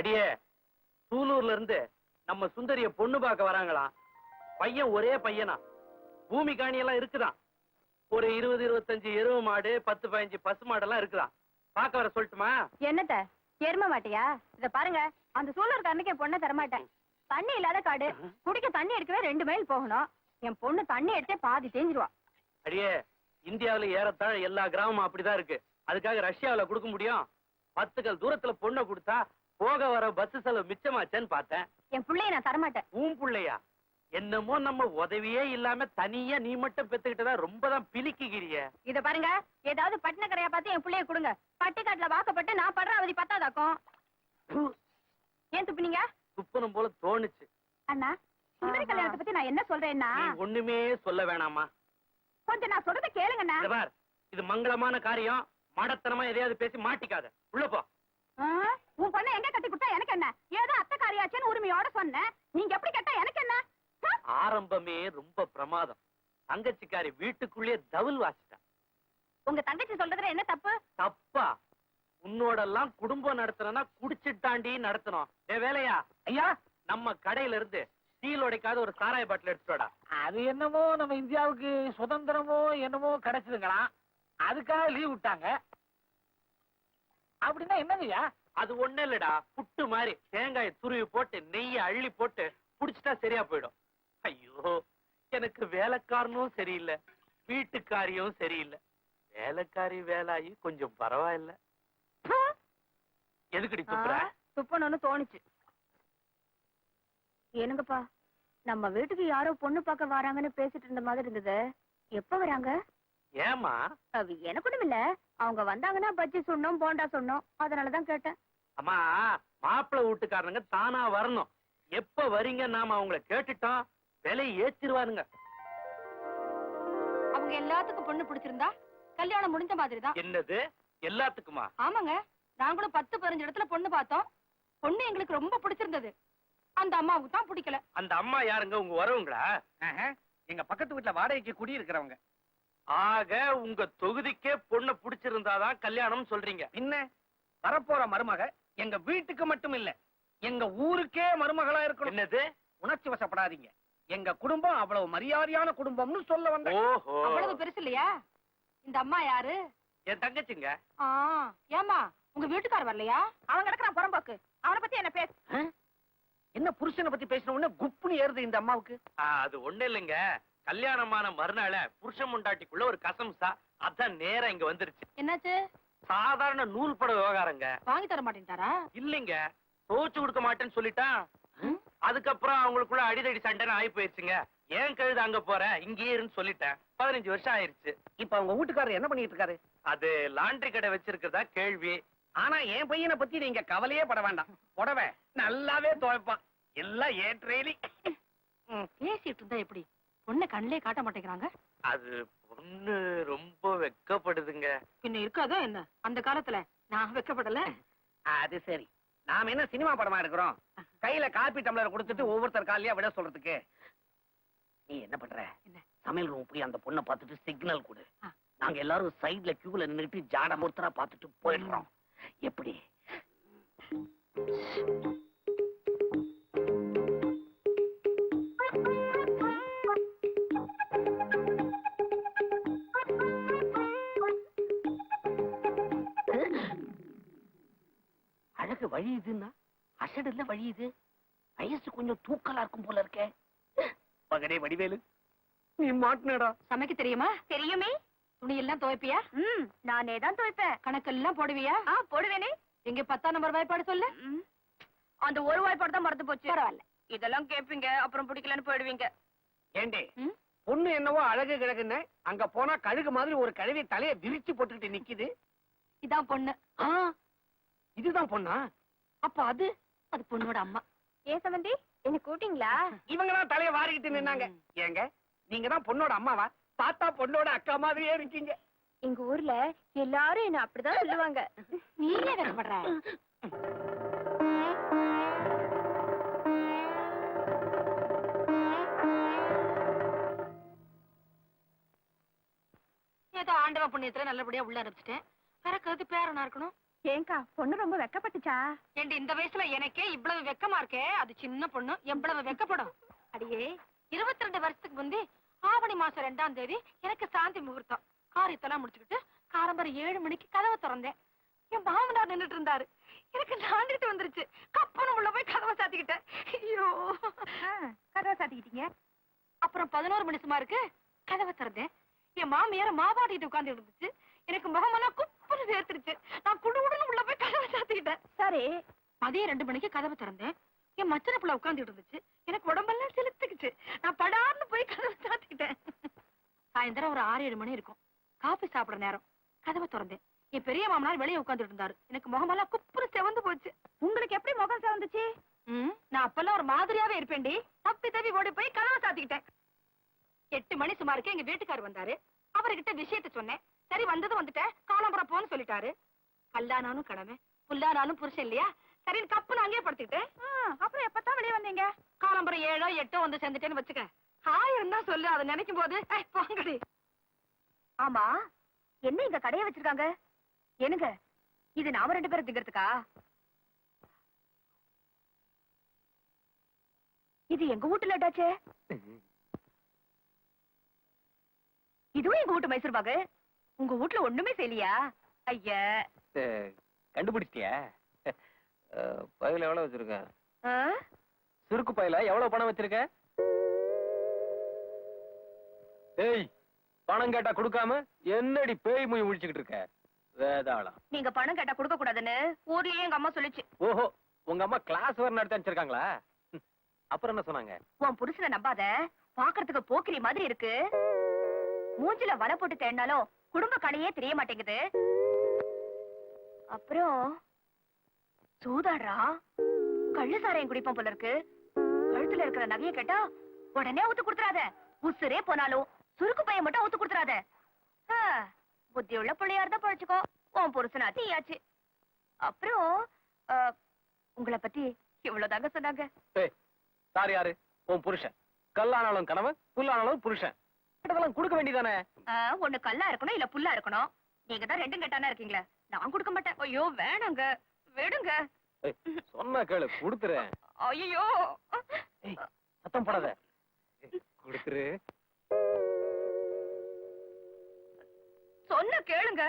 அடியே சூலூர்ல இருந்து நம்ம சுந்தரிய பொண்ணு பார்க்க வராங்களாம் பையன் ஒரே பையனா? பூமி காணி எல்லாம் இருக்குதாம் ஒரு இருபது இருபத்தஞ்சு எருவு மாடு பத்து பதினஞ்சு பசு மாடெல்லாம் இருக்குதாம் பார்க்க வர சொல்லட்டுமா? என்னத்த? எரும மாட்டியா? இத பாருங்க அந்த சூழல் கண்ணுக்கு பொண்ணை தரமாட்டேன். தண்ணி இல்லாத காடு. குடிக்க தண்ணி எடுக்கவே ரெண்டு மைல் போகணும். என் பொண்ணு தண்ணி எடுத்தே பாதி தேஞ்சிருவா. அடியே இந்தியாவுல ஏறத்தாழ எல்லா கிராமமும் அப்படிதான் இருக்கு. அதுக்காக ரஷ்யாவுல கொடுக்க முடியும். பத்து கல் தூரத்துல பொண்ணை கொடுத்தா போக வர பஸ் செலவு மிச்சமாச்சேன்னு பார்த்தேன். என் பிள்ளைய நான் தரமாட்டேன். ஊம் புள்ளையா? என்னமோ நம்ம உதவியே இல்லாம தனியா நீ மட்டும் பெத்துக்கிட்டதா ரொம்ப தான் பிலிக்குகிறிய. இத பாருங்க ஏதாவது பட்டின கடையா பார்த்து என் பிள்ளைய கொடுங்க. பட்டிக்காட்டுல வாக்கப்பட்டு நான் படுற அவதி பத்தாதாக்கும். ஏன் துப்புனீங்க? துப்பனம் போல தோணுச்சு. அண்ணா சுந்தரி கல்யாணத்தை பத்தி நான் என்ன சொல்றேன்னா? ஒண்ணுமே சொல்ல வேணாமா? கொஞ்சம் நான் சொல்றத கேளுங்கண்ணா. இத மங்களமான காரியம். மடத்தனமா எதையாவது பேசி மாட்டிக்காத. உள்ள போ. உன் பொண்ணை எங்க கட்டி கொடுத்தா எனக்கு என்ன? ஏதோ அத்தை காரியாச்சுன்னு உரிமையோட சொன்னேன் நீங்க எப்படி கேட்டா எனக்கு என்ன? ஆரம்பமே ரொம்ப பிரமாதம். தங்கச்சிக்காரி வீட்டுக்குள்ளேயே தவில் வாசிட்டா உங்க தங்கச்சி சொல்றதுல என்ன தப்பு? தப்பா? உன்னோடெல்லாம் குடும்பம் நடத்தணும்னா குடிச்சிட்டாண்டி நடத்தணும். ஏ வேலையா? ஐயா! நம்ம கடையில இருந்து ஸ்டீல் உடைக்காத ஒரு சாராய பாட்டில் எடுத்துடா அது என்னமோ நம்ம இந்தியாவுக்கு சுதந்திரமோ என்னமோ கிடைச்சதுங்களாம் அதுக்காக லீவ் விட்டாங்க. அப்படின்னா என்னங்கய்யா? அது ஒண்ணு இல்லடா. புட்டு மாதிரி தேங்காய் துருவி போட்டு நெய்ய அள்ளி போட்டு புடிச்சிட்டா சரியா போயிடும். ஐயோ எனக்கு வேலைக்காரனும் சரியில்லை. வீட்டுக்காரியும் சரியில்லை. வேலைக்காரி வேலாயி கொஞ்சம் பரவாயில்ல. எதுக்குடி துப்புற? துப்பணும்னு தோணுச்சு. என்னங்கப்பா நம்ம வீட்டுக்கு யாரோ பொண்ணு பார்க்க வராங்கன்னு பேசிட்டு இருந்த மாதிரி இருந்தது. எப்ப வராங்க? ஏமா அது எனக்கு இல்ல அவங்க வந்தாங்கன்னா பஜ்ஜி சொன்னோம் போண்டா சொன்னோம். அதனாலதான் கேட்டேன். அம்மா மாப்பிள்ளை வீட்டுக்காரனுங்க தானா வரணும். எப்ப வரீங்க நாம அவங்கள கேட்டுட்டோம். விலை ஏத்திருவானுங்க. அவங்க எல்லாத்துக்கும் பொண்ணு பிடிச்சிருந்தா கல்யாணம் முடிஞ்ச மாதிரி தான் என்னது? எல்லாத்துக்குமா? ஆமாங்க. நாங்களும் பத்து பதினஞ்சு இடத்துல பொண்ணு பார்த்தோம். பொண்ணு எங்களுக்கு ரொம்ப பிடிச்சிருந்தது. அந்த அம்மாவுக்கு தான் பிடிக்கல. அந்த அம்மா யாருங்க? உங்க வரவுங்களா எங்க பக்கத்து வீட்டுல வாடகைக்கு குடி இருக்கிறவங்க ஆக உங்க தொகுதிக்கே பொண்ணு பிடிச்சிருந்தாதான் கல்யாணம் சொல்றீங்க. என்ன? வரப்போற மருமக எங்க வீட்டுக்கு மட்டும் இல்ல எங்க ஊருக்கே மருமகளா இருக்கணும். என்னது? உணர்ச்சி வசப்படாதீங்க. எங்க குடும்பம் அவ்வளவு மரியாதையான குடும்பம்னு சொல்ல வந்தேன். ஓஹோ. அவ்வளவு பெருசு இல்லையா? இந்த அம்மா யாரு? என் தங்கச்சிங்க. ஆ, ஏம்மா உங்க வீட்டுக்கார வரலையா? அவன் கிடக்குறான் புறம்போக்கு. அவனை பத்தி என்ன பேசு என்ன புருஷனை பத்தி பேசின உடனே குப்புன்னு ஏறுது இந்த அம்மாவுக்கு? அது ஒண்ணு இல்லைங்க. கல்யாணமான மறுநாள புருஷன் முண்டாட்டிக்குள்ள ஒரு கசம்சா அதான் நேரா இங்க வந்துருச்சு. என்னாச்சு? சாதாரண நூல் பட விவகாரங்க. வாங்கி தர மாட்டேன்ட்டாரா? இல்லைங்க துவச்சு கொடுக்க மாட்டேன்னு சொல்லிட்டான் அதுக்கப்புறம் அவங்களுக்குள்ள அடிதடி சண்டைன்னு ஆகி போயிருச்சுங்க. ஏன் கழுது அங்க போற? இங்கேயே இருன்னு சொல்லிட்டேன். பதினஞ்சு வருஷம் ஆயிருச்சு. இப்ப அவங்க வீட்டுக்காரர் என்ன பண்ணிட்டு இருக்காரு? அது லாண்டரி கடை வச்சிருக்கிறதா கேள்வி. ஆனா என் பையனை பத்தி நீங்க கவலையே பட வேண்டாம். புடவை நல்லாவே துவைப்பான். எல்லாம் ஏற்றேலி பேசிட்டு இருந்தா எப்படி? பொண்ணை கண்ணிலே காட்ட மாட்டேங்கிறாங்க? அது பொண்ணு ரொம்ப வெக்கப்படுதுங்க. பின்ன இருக்காதோ என்ன? அந்த காலத்துல நான் வைக்கப்படல. அது சரி. நாம என்ன சினிமா படமா எடுக்கிறோம்? கையில காப்பி டம்ளர் கொடுத்துட்டு ஒவ்வொருத்தர் காலையா விட சொல்றதுக்கு. நீ என்ன பண்ற? என்ன? சமையல் ரூம் போய் அந்த பொண்ணை பார்த்துட்டு சிக்னல் கொடு. நாங்க எல்லாரும் சைடுல கியூல நின்னுட்டு ஜாட ஒருத்தரா பார்த்துட்டு போயிடுறோம். எப்படி? அழகு வழியுதுன்னா அசடுல வழியுது வயசு கொஞ்சம் தூக்கலா இருக்கும் போல இருக்கே. மகனே வடிவேலு நீ மாட்டினடா. சமைக்க தெரியுமா? தெரியுமே. துணி எல்லாம் துவைப்பியா? ம் நானே தான் துவைப்பேன். கணக்கெல்லாம் போடுவியா? ஆ போடுவேனே. எங்க பத்தாம் நம்பர் வாய்ப்பாடு சொல்லு. அந்த ஒரு வாய்ப்பாடு தான் மறந்து போச்சு. பரவாயில்ல. இதெல்லாம் கேப்பீங்க அப்புறம் பிடிக்கலன்னு போயிடுவீங்க. ஏண்டே? பொண்ணு என்னவோ அழகு கிழகுன்னு அங்க போனா கழுகு மாதிரி ஒரு கழுவி தலைய விரிச்சு போட்டுக்கிட்டு நிக்குது. இதான் பொண்ணு. ஆ, இதுதான் பொண்ணா? அப்ப அது? அது பொண்ணோட அம்மா. ஏ சமந்தி? என்ன கூட்டிங்களா இவங்க தான் தலைய வாரிக்கிட்டு நின்னாங்க. ஏங்க நீங்க தான் பொண்ணோட அம்மாவா? பார்த்தா பொண்ணோட அக்கா மாதிரியே இருக்கீங்க. எங்க ஊர்ல எல்லாரும் என்ன அப்படிதான் சொல்லுவாங்க. நீயே வெக்கப்படுற ஏதோ ஆண்டவ புண்ணியத்துல நல்லபடியா உள்ள அனுப்பிச்சிட்டேன் பிறக்கிறது பேரனா இருக்கணும்? ஏங்கா பொண்ணு ரொம்ப வெக்கப்பட்டுச்சா? ஏண்டி இந்த வயசுல எனக்கே இவ்வளவு வெக்கமா இருக்கே? அது சின்ன பொண்ணு எவ்வளவு வெக்கப்படும்? அடியே இருபத்தி ரெண்டு வருஷத்துக்கு முந்தி ஆவணி மாசம் ரெண்டாம் தேதி எனக்கு சாந்தி முகூர்த்தம். காரியத்தெல்லாம் முடிச்சுக்கிட்டு காரம்பரம் ஏழு மணிக்கு கதவை திறந்தேன். என் மாமனார் நின்னுட்டு இருந்தாரு. எனக்கு நாண்டிட்டு வந்துருச்சு. கப்பனும் உள்ள போய் கதவை சாத்திக்கிட்டேன். ஐயோ. கதவை சாத்திக்கிட்டீங்க? அப்புறம் பதினோரு மணி சுமாருக்கு கதவை திறந்தேன். என் மாமியார மாவாடிட்டு உட்கார்ந்து இருந்துச்சு. எனக்கு முகமெல்லாம் குப்புன்னு வேர்த்துருச்சு நான் குடு குடுன்னு உள்ள போய் கதவை சாத்திக்கிட்டேன் சரி. மதியம் ரெண்டு மணிக்கு கதவை திறந்தேன். என் மச்சன புள்ள உட்கார்ந்துட்டு இருந்துச்சு எனக்கு உடம்பெல்லாம் செலுத்துக்குச்சு. நான் படார்னு போய் கதவை சாத்திக்கிட்டேன் சாயந்தரம் ஒரு ஆறு ஏழு மணி இருக்கும். காபி சாப்பிடுற நேரம். கதவை திறந்தேன். என் பெரிய மாமனார் வெளியே உட்கார்ந்துட்டு இருந்தாரு. எனக்கு முகமெல்லாம் குப்புன்னு செவந்து போச்சு. உங்களுக்கு எப்படி முகம் செவந்துச்சு? நான் அப்பெல்லாம் ஒரு மாதிரியாவே இருப்பேன்டி. தப்பி தப்பி ஓடி போய் கதவை சாத்திக்கிட்டேன். எட்டு மணி சுமாருக்கு எங்க வீட்டுக்காரர் வந்தாரு. அவர்கிட்ட விஷயத்த சொன்னேன். சரி வந்ததும் வந்துட்டேன். காலம்புறம் போன்னு சொல்லிட்டாரு. கல்லானாலும் கடமை புல்லானாலும் புருஷன் இல்லையா? சரி கப்பு அங்கேயே படுத்துக்கிட்டு அப்புறம் எப்பதான் வெளியே வந்தீங்க? காலம்புறம் ஏழோ எட்டோ வந்து சேர்ந்துட்டேன்னு வச்சுக்க. ஆயிரம் தான் சொல்லு அதை நினைக்கும் போது போங்கடி. ஆமா என்ன இங்க கடையை வச்சிருக்காங்க? என்னங்க இது நாம ரெண்டு பேரும் திங்கிறதுக்கா? இது எங்க வீட்டுல அட்டாச்சே இதுவும் எங்க வீட்டு மைசூர் பாகு உங்க வீட்டுல ஒண்ணுமே செய்யலையா? ஐயா. கண்டுபிடிச்சிட்டியா? பையில எவ்வளவு வச்சிருக்க? சுருக்கு பையில எவ்வளவு பணம் வச்சிருக்க? ஏய் பணம் கேட்டா கொடுக்காம என்னடி பேய் மொழி முடிச்சுக்கிட்டு இருக்க? வேதாளம். நீங்க பணம் கேட்டா கொடுக்க கூடாதுன்னு ஊர்லயே எங்க அம்மா சொல்லுச்சு. ஓஹோ உங்க அம்மா கிளாஸ் வேற நடத்தி வச்சிருக்காங்களா ம், அப்புறம் என்ன சொன்னாங்க? உன் புருஷனை நம்பாத? பாக்குறதுக்கு போக்கிரி மாதிரி இருக்கு. மூஞ்சில வலை போட்டு தேடினாலும் குடும்ப கடையே தெரிய மாட்டேங்குது. அப்புறம் சூதாடுறா? கள்ளு சாரையும் குடிப்போம் போல இருக்கு. கழுத்துல இருக்கிற நகைய கேட்டா உடனே ஊத்து கொடுத்துறாத. உசுரே போனாலும் சுருக்கு பையன் மட்டும் ஊத்து கொடுத்துறாத. புத்தி உள்ள பிள்ளையா இருந்தா பழச்சுக்கோ. உன் புருஷனா தீயாச்சு. அப்புறம் உங்களை பத்தி இவ்வளவுதாங்க சொன்னாங்க. ஏய் சார் யாரு? உன் புருஷன். கல்லானாலும் கணவன் புல்லானாலும் புருஷன். இதெல்லாம் கொடுக்க வேண்டியதானே? ஒண்ணு கல்லா இருக்கணும் இல்ல புல்லா இருக்கணும். நீங்க தான் ரெண்டும் கெட்டானா இருக்கீங்களே? நான் கொடுக்க மாட்டேன். ஐயோ வேணாங்க. விடுங்க. சொன்னா கேளு கொடுத்துறேன். ஐயோ சத்தம் போடாத. கொடுத்துரு. சொன்ன கேளுங்க.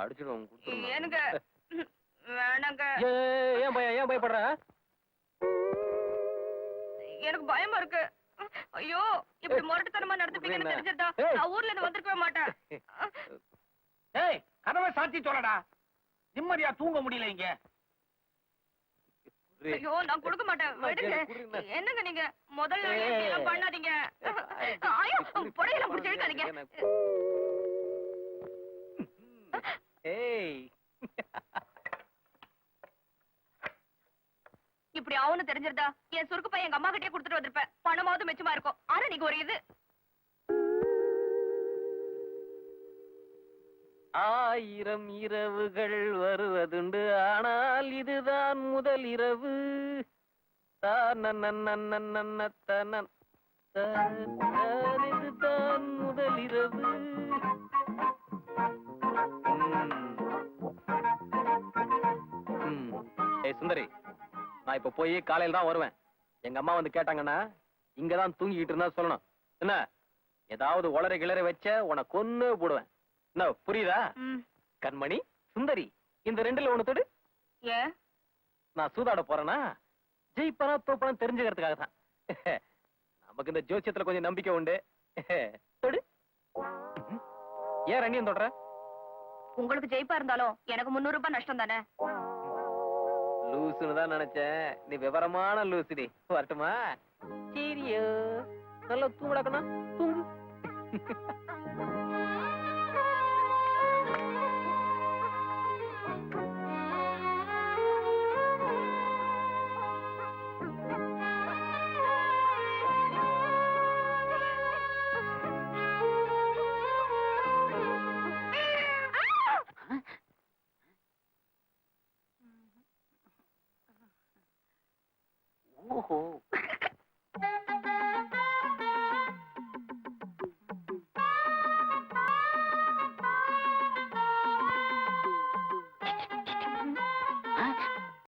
அடிச்சிடுவோம். ஏனுங்க. வேணாங்க. ஏன் பய ஏன் பயப்படுற? எனக்கு பயமா இருக்கு. ஐயோ இப்படி முரட்டுத்தனமா நடந்துப்பீங்கன்னு ஏய். நான் ஊர்ல இருந்து வந்திருக்கவே மாட்டேன். ஏய் கதவை சாத்தி சொல்லடா நிம்மதியா தூங்க முடியல இங்க. ஐயோ நான் கொடுக்க மாட்டேன். என்னங்க நீங்க? முதல்ல பண்ணாதீங்க. ஐயோ புடையில புடிச்சு இழுக்காதீங்க. ஏய் இப்படி ஆகும்னு தெரிஞ்சிருந்தா என் சுருக்கு பையன் எங்க அம்மா கிட்டே கொடுத்துட்டு வந்திருப்பேன். பணமாவது மிச்சமா இருக்கும். ஆனா நீங்க ஒரு இது. ஆயிரம் இரவுகள் வருவதுண்டு. ஆனால் இதுதான் முதல் இரவு. தான் இதுதான் முதல் இரவு. சுந்தரி. நான் இப்ப போய் காலையில தான் வருவேன். எங்க அம்மா வந்து கேட்டாங்கன்னா இங்கதான் தூங்கிக்கிட்டு இருந்தா சொல்லணும். என்ன? ஏதாவது உளற கிளற வச்ச உன கொன்னு போடுவேன். என்ன புரியுதா. கண்மணி சுந்தரி இந்த ரெண்டுல ஒண்ணு தொடு. நான் சூதாட போறேனா ஜெயிப்பனா தோப்பனா தெரிஞ்சுக்கிறதுக்காக தான் நமக்கு இந்த ஜோசியத்துல கொஞ்சம் நம்பிக்கை உண்டு. தொடு. ஏன் ரண்ணியம் தொடுற? உங்களுக்கு ஜெயிப்பா இருந்தாலும் எனக்கு முன்னூறு ரூபாய் நஷ்டம் தானே லூசுன்னு தான் நினைச்சேன். நீ விவரமான லூசுடி வரட்டுமா? சீரியோ. நல்லா தூங்கடக்கணும் தூங்கு. ஓஹோ